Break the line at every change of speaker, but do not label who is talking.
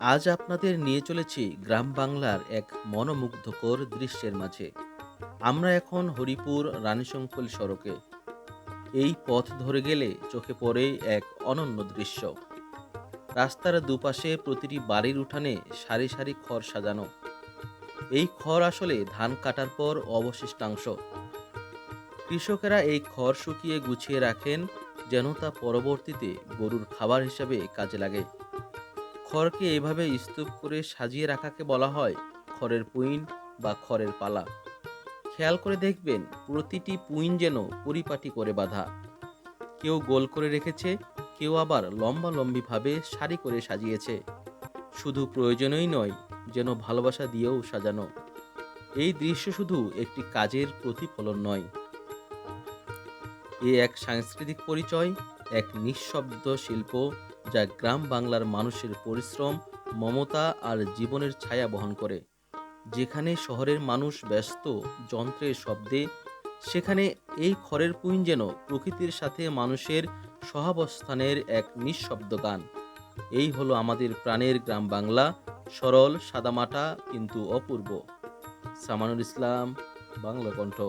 আজ আপনাদের নিয়ে চলেছি গ্রাম বাংলার এক মনোমুগ্ধকর দৃশ্যের মাঝে। আমরা এখন হরিপুর রানীশঙ্কল সড়কে। এই পথ ধরে গেলে চোখে পড়ে এক অনন্য দৃশ্য। রাস্তার দুপাশে প্রতিটি বাড়ির উঠানে সারি সারি খড় সাজানো। এই খড় আসলে ধান কাটার পর অবশিষ্টাংশ। কৃষকেরা এই খড় শুকিয়ে গুছিয়ে রাখেন যেন তা পরবর্তীতে গরুর খাবার হিসাবে কাজে লাগে। খড়কে এভাবে স্তূপ করে সাজিয়ে রাখাকে বলা হয় খড়ের পুইন বা খড়ের পালা। খেয়াল করে দেখবেন প্রতিটি পুইন যেন পরিপাটি করে বাঁধা। কেউ গোল করে রেখেছে, কেউ আবার লম্বা লম্বিভাবে সারি করে সাজিয়েছে। শুধু প্রয়োজনই নয়, যেন ভালোবাসা দিয়েও সাজানো। এই দৃশ্য শুধু একটি কাজের প্রতিফলন নয়। এ এক সাংস্কৃতিক পরিচয়, এক নিঃশব্দ শিল্প যা গ্রাম বাংলার মানুষের পরিশ্রম, মমতা আর জীবনের ছায়া বহন করে। যেখানে শহরের মানুষ ব্যস্ত, যন্ত্রের শব্দে, সেখানে এই খড়ের পুইন যেন প্রকৃতির সাথে মানুষের সহাবস্থানের এক নিঃশব্দ গান। এই হলো আমাদের প্রাণের গ্রাম বাংলা, সরল, সাদামাটা, কিন্তু অপূর্ব। সামানুল ইসলাম, বাংলা কণ্ঠ।